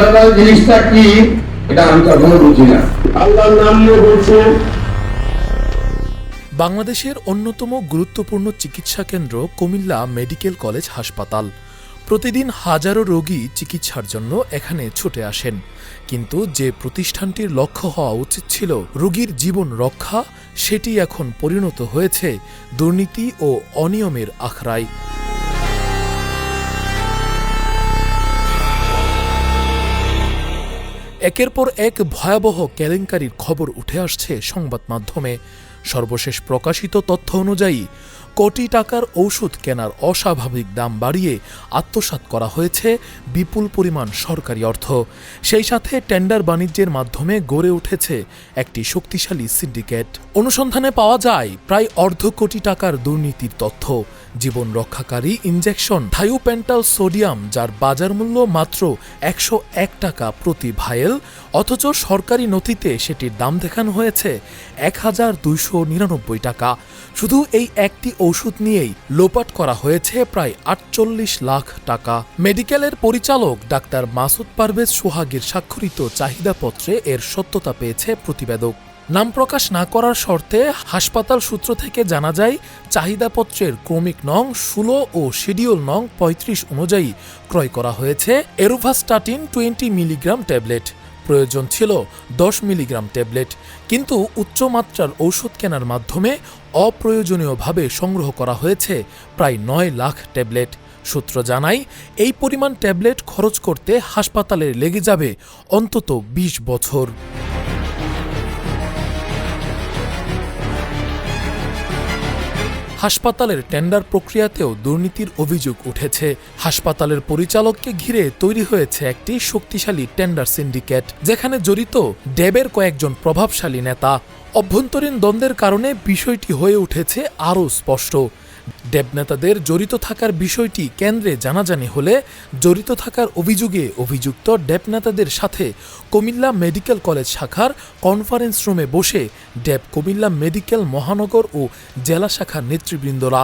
টেন্ডারবাজ জিনিসটা কি? এটা আমি কখনো বুঝি না। আল্লাহর নাম নিয়ে বলছে। বাংলাদেশের অন্যতম গুরুত্বপূর্ণ চিকিৎসা কেন্দ্র কুমিল্লা মেডিকেল কলেজ হাসপাতাল। প্রতিদিন হাজারো রোগী চিকিৎসার জন্য এখানে ছুটে আসেন। কিন্তু যে প্রতিষ্ঠানটির লক্ষ্য হওয়া উচিত ছিল রোগীর জীবন রক্ষা সেটি এখন পরিণত হয়েছে দুর্নীতি ও অনিয়মের আখড়ায়। একের পর এক ভয়াবহ কেলেঙ্কারির খবর উঠে আসছে সংবাদ মাধ্যমে। সর্বশেষ প্রকাশিত তথ্য অনুযায়ী কোটি টাকার ঔষধ কেনার অস্বাভাবিক দাম বাড়িয়ে আত্মসাৎ করা হয়েছে বিপুল পরিমাণ সরকারি অর্থ। সেই সাথে টেন্ডার বাণিজ্যের মাধ্যমে গড়ে উঠেছে একটি শক্তিশালী সিন্ডিকেট। অনুসন্ধানে পাওয়া যায়, প্রায় অর্ধ কোটি টাকার দুর্নীতির তথ্য। জীবন রক্ষাকারী ইনজেকশন থাইওপেন্টাল সোডিয়াম, যার বাজার মূল্য মাত্র একশো এক টাকা প্রতি ভায়েল, অথচ সরকারি নথিতে সেটির দাম দেখানো হয়েছে এক হাজার দুইশো নিরানব্বই টাকা। শুধু এই একটি ঔষধ নিয়েই লোপাট করা হয়েছে প্রায় আটচল্লিশ লাখ টাকা। মেডিকেলের পরিচালক ডাক্তার মাসুদ পারভেজ সোহাগের স্বাক্ষরিত চাহিদাপত্রে এর সত্যতা পেয়েছে প্রতিবেদক। নাম প্রকাশ না করার শর্তে হাসপাতাল সূত্র থেকে জানা যায়, চাহিদাপত্রের ক্রমিক নং ষোলো ও শিডিউল নং পঁয়ত্রিশ অনুযায়ী ক্রয় করা হয়েছে এরোভাস্টাটিন টোয়েন্টি মিলিগ্রাম ট্যাবলেট। প্রয়োজন ছিল দশ মিলিগ্রাম ট্যাবলেট, কিন্তু উচ্চমাত্রার ঔষধ কেনার মাধ্যমে অপ্রয়োজনীয়ভাবে সংগ্রহ করা হয়েছে প্রায় নয় লাখ ট্যাবলেট। সূত্র জানায়, এই পরিমাণ ট্যাবলেট খরচ করতে হাসপাতালে লেগে যাবে অন্তত ২০ বছর। হাসপাতালের টেন্ডার প্রক্রিয়াতেও দুর্নীতির অভিযোগ উঠেছে। হাসপাতালের পরিচালককে ঘিরে তৈরি হয়েছে একটি শক্তিশালী টেন্ডার সিন্ডিকেট, যেখানে জড়িত ডেবের কয়েকজন প্রভাবশালী নেতা। অভ্যন্তরীণ দ্বন্দ্বের কারণে বিষয়টি হয়ে উঠেছে আরও স্পষ্ট। ডেব নেতাদের জড়িত থাকার বিষয়টি কেন্দ্রে জানাজানি হলে জড়িত থাকার অভিযোগে অভিযুক্ত ডেবনেতাদের সাথে কুমিল্লা মেডিকেল কলেজ শাখার কনফারেন্স রুমে বসে ডেব কুমিল্লা মেডিকেল মহানগর ও জেলা শাখার নেতৃবৃন্দরা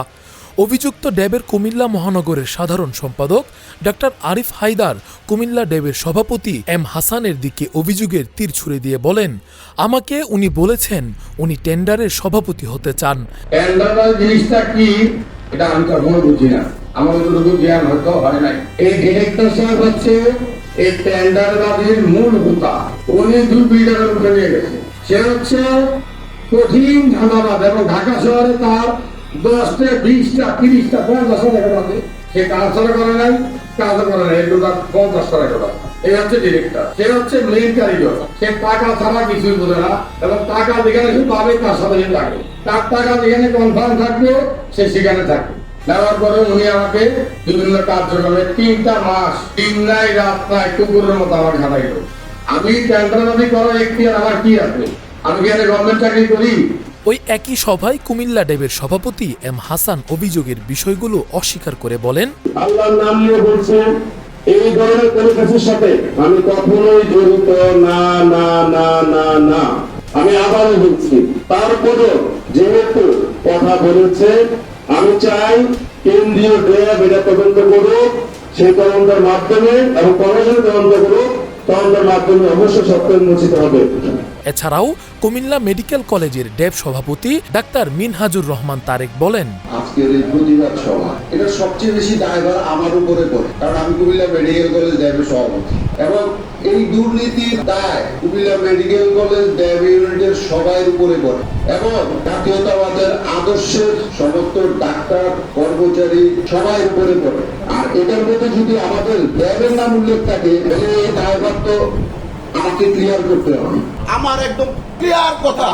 অভিযুক্ত ড্যাবের কুমিল্লা মহানগরের সাধারণ সম্পাদক ডক্টর আরিফ হায়দার কুমিল্লা ড্যাবের সভাপতি এম হাসানের দিকে অভিযোগের তীর ছুড়ে দিয়ে বলেন, আমাকে উনি বলেছেন উনি টেন্ডারের সভাপতি হতে চান। জিনিসটা কি? এটা আমি বুঝি না। আমার জ্ঞান হয়তো হয় নাই। এই ডিরেক্টর সাহেব হচ্ছে এই মূল হোতা। উনি মুখে নিয়ে গেছে। সে হচ্ছে কঠিন ধান্দাবাদ এবং ঢাকা শহরে তার দশটা, বিশটা, তিরিশটা, পঞ্চাশটা টাকা বাদে সে কাজ করে নাই? কাজ করে নাই? এগুলো তার পঞ্চাশটা টাকা এই হচ্ছে ডিরেক্টর সে হচ্ছে মেইন কারিগর সে টাকা ছাড়া কিছুই বোঝে না। এবং টাকা যেখানে সে পাবে, তার সাথে সে থাকে। তার টাকা যেখানে কনফার্ম থাকবে, সে সেখানে থাকবে নেওয়ার পরে উনি আমাকে বিভিন্ন কার্যক্রমে তিনটা মাস তিন নাই, রাত নাই, কুকুরের মতো আমার ঘাটাইল আমি টেন্ডারবাজি করার একটি আমার কি আছে? আমি কি গভর্নমেন্ট চাকরি করি? ওই একই সভায় কুমিল্লা ডেবের সভাপতি এম হাসান অভিযোগের বিষয়গুলো অস্বীকার করে বলেন, আল্লাহর নাম নিয়ে বলছে, এই ধরনের কোন কিছুর সাথে আমি কখনোই জড়িত না না না না না। আমি আবারও বলছি যেহেতু কথা বলেছে, আমি চাই কেন্দ্রীয় এটা তদন্ত করুক, সেই তদন্তের মাধ্যমে এবং কমিশন তদন্ত করুক তদন্তের মাধ্যমে অবশ্যই সত্য উন্মোচিত হবে। এছাড়াও কুমিল্লা মেডিকেল কলেজের ডেব সভাপতি ডাক্তার মিনহাজুর রহমান তারেক বলেন আজকের এই প্রতিবাদ সভা এটা সবচেয়ে বেশি দায়ভার আমার উপরে পড়ে কারণ আমি কুমিল্লা মেডিকেল কলেজ ড্যাবের সভাপতি। এবং এই দুর্নীতির দায় কুমিল্লা মেডিকেল কলেজ ড্যাব ইউনিটের সবাই উপরে পড়ে। এবং জাতীয়তাবাদের আদর্শের সমস্ত ডাক্তার কর্মচারী সবাই উপরে পড়ে। এটার মধ্যে যদি আমাদের ড্যাবের নাম উল্লেখ থাকে তাহলে এই দায়ভার আমাকে ক্লিয়ার করতে হবে। আমার একদম ক্লিয়ার কথা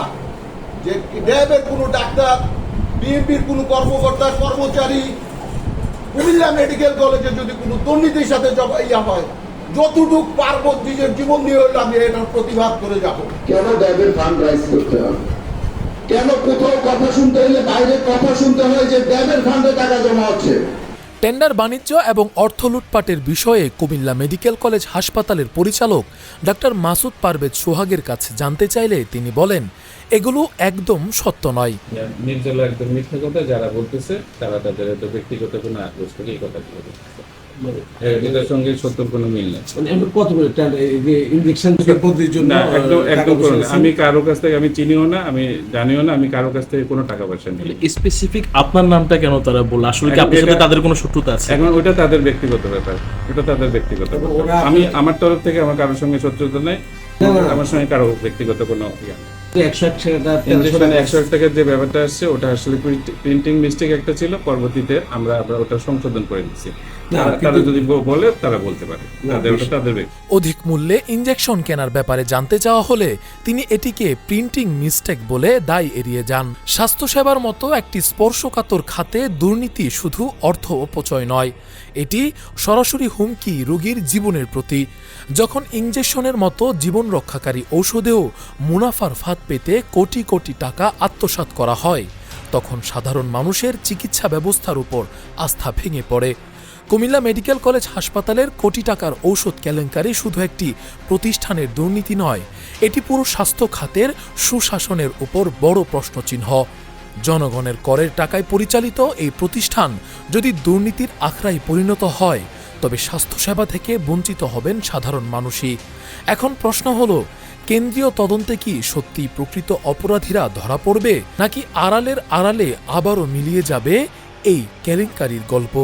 যে র্যাবের কোনো ডাক্তার বিএনপির কোনো কর্মকর্তা কর্মচারী কুমিল্লা মেডিকেল কলেজে যদি কোনো দুর্নীতির সাথে ইয়া হয় যতটুক পারব নিজের জীবন নিয়ে হইলে আমি এটার প্রতিবাদ করে যাব। কেন ড্যাবের ফান্ড রাইজ করতে হবে? কেন কোথাও কথা শুনতে হলে বাইরে কথা শুনতে হয় যে ড্যাবের ফান্ডে টাকা জমা হচ্ছে? টেন্ডার বাণিজ্য এবং অর্থ লুটপাটের বিষয়ে কুমিল্লা মেডিকেল কলেজ হাসপাতালের পরিচালক ডাক্তার মাসুদ পারভেজ সোহাগের কাছে জানতে চাইলে তিনি বলেন, এগুলো একদম সত্য নয়। নির্জলা একদম মিথ্যা কথা, যারা বলতেছে, তারা তাদের ব্যক্তিগত কোনো আগ্রহ থেকে এই কথাগুলো বলতেছে। এটার সঙ্গে সত্যর কোনো মিল নেই। মানে কত করে পদ্ধতির জন্য একদম। আমি কারও কাছ থেকে আমি চিনিও না আমি জানিও না আমি কারও কাছ থেকে কোনো টাকা পয়সা নিই। স্পেসিফিক আপনার নামটা কেন তারা বলল? আসলে কি আপনার সাথে তাদের কোনো শত্রুতা আছে? এখন ওটা তাদের ব্যক্তিগত ব্যাপার ওটা তাদের ব্যক্তিগত ব্যাপার। আমি আমার তরফ থেকে আমার কারোর সঙ্গে শত্রুতা নেই আমার সঙ্গে কারও ব্যক্তিগত কোনো ইয়ে নেই। একশো এক টাকা একশো এক টাকার যে ব্যাপারটা আসছে ওটা আসলে প্রিন্টিং মিস্টেক একটা ছিল পরবর্তীতে আমরা আবার ওটা সংশোধন করে দিচ্ছি। তারা- যদি বলে তারা বলতে পারে। তাদের ওটা বেশ- তাদের ব্যক্তি অধিক মূল্যে ইঞ্জেকশন কেনার ব্যাপারে জানতে চাওয়া হলে তিনি এটিকে প্রিন্টিং মিস্টেক বলে দায় এড়িয়ে যান। স্বাস্থ্যসেবার মতো একটি স্পর্শকাতর খাতে দুর্নীতি শুধু অর্থ অপচয় নয় এটি সরাসরি হুমকি রোগীর জীবনের প্রতি। যখন ইঞ্জেকশনের মতো জীবন রক্ষাকারী ঔষধেও মুনাফার ফাঁদ পেতে কোটি কোটি টাকা আত্মসাৎ করা হয়। তখন সাধারণ মানুষের চিকিৎসা ব্যবস্থার উপর আস্থা ভেঙে পড়ে। কুমিল্লা মেডিকেল কলেজ হাসপাতালের কোটি টাকার ঔষধ কেলেঙ্কারি শুধু একটি প্রতিষ্ঠানের দুর্নীতি নয়, এটি পুরো স্বাস্থ্য খাতের সুশাসনের উপর বড় প্রশ্নচিহ্ন। জনগণের করের টাকায় পরিচালিত এই প্রতিষ্ঠান যদি দুর্নীতির আখড়ায় পরিণত হয়, তবে স্বাস্থ্যসেবা থেকে বঞ্চিত হবেন সাধারণ মানুষই। এখন প্রশ্ন হলো কেন্দ্রীয় তদন্তে কি সত্যি প্রকৃত অপরাধীরা ধরা পড়বে, নাকি আড়ালের আড়ালে আবারও মিলিয়ে যাবে, এই কেলেঙ্কারির গল্প?